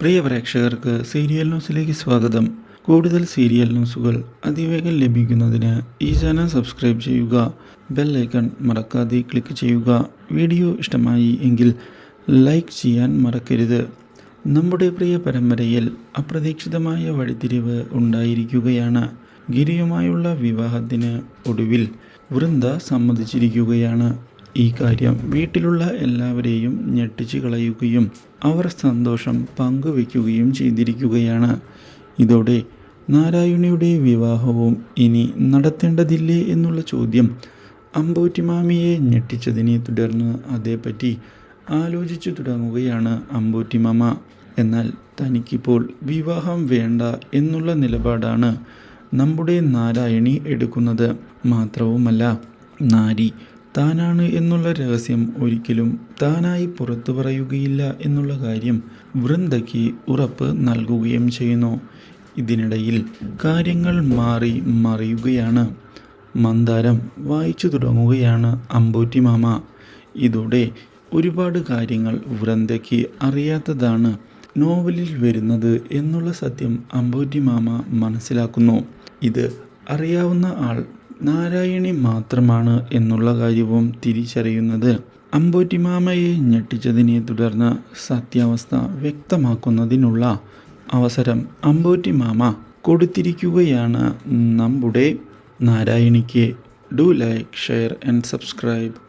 പ്രിയ പ്രേക്ഷകർക്ക് സീരിയൽ ന്യൂസിലേക്ക് സ്വാഗതം. കൂടുതൽ സീരിയൽ ന്യൂസുകൾ അതിവേഗം ലഭിക്കുന്നതിന് ഈ ചാനൽ സബ്സ്ക്രൈബ് ചെയ്യുക ബെൽ ഐക്കൺ മറക്കാതെ ക്ലിക്ക് ചെയ്യുക. വീഡിയോ ഇഷ്ടമായി എങ്കിൽ ലൈക്ക് ചെയ്യാൻ മറക്കരുത്. നമ്മുടെ പ്രിയ പരമ്പരയിൽ അപ്രതീക്ഷിതമായ വഴിത്തിരിവ് ഉണ്ടായിരിക്കുകയാണ്. ഗിരിയുമായുള്ള വിവാഹത്തിന് ഒടുവിൽ വൃന്ദ സമ്മതിച്ചിരിക്കുകയാണ്. ഈ കാര്യം വീട്ടിലുള്ള എല്ലാവരെയും ഞെട്ടിച്ചു കളയുകയും അവർ സന്തോഷം പങ്കുവയ്ക്കുകയും ചെയ്തിരിക്കുകയാണ്. ഇതോടെ നാരായണിയുടെ വിവാഹവും ഇനി നടത്തേണ്ടതില്ലേ എന്നുള്ള ചോദ്യം അമ്പൂറ്റിമാമിയെ ഞെട്ടിച്ചതിനെ തുടർന്ന് അതേപ്പറ്റി ആലോചിച്ചു തുടങ്ങുകയാണ് അമ്പൂറ്റിമാമ. എന്നാൽ തനിക്കിപ്പോൾ വിവാഹം വേണ്ട എന്നുള്ള നിലപാടാണ് നമ്മുടെ നാരായണി എടുക്കുന്നത്. മാത്രവുമല്ല നാരി താനാണ് എന്നുള്ള രഹസ്യം ഒരിക്കലും താനായി പുറത്തു പറയുകയില്ല എന്നുള്ള കാര്യം വൃന്ദയ്ക്ക് ഉറപ്പ് നൽകുകയും ചെയ്യുന്നു. ഇതിനിടയിൽ കാര്യങ്ങൾ മാറി മറിയുകയാണ്. മന്ദാരം വായിച്ചു തുടങ്ങുകയാണ് അമ്പൂറ്റി മാമ. ഇതോടെ ഒരുപാട് കാര്യങ്ങൾ വൃന്ദയ്ക്ക് അറിയാത്തതാണ് നോവലിൽ വരുന്നത് എന്നുള്ള സത്യം അമ്പൂറ്റി മാമ മനസ്സിലാക്കുന്നു. ഇത് അറിയാവുന്ന ആൾ നാരായണി മാത്രമാണ് എന്നുള്ള കാര്യവും തിരിച്ചറിയുന്നത്. അമ്പൂറ്റിമാമയെ ഞെട്ടിച്ചതിനെ തുടർന്ന് സത്യാവസ്ഥ വ്യക്തമാക്കുന്നതിനുള്ള അവസരം അമ്പൂറ്റിമാമ കൊടുത്തിരിക്കുകയാണ്. നമ്മുടെ നാരായണിക്ക് do like share and subscribe.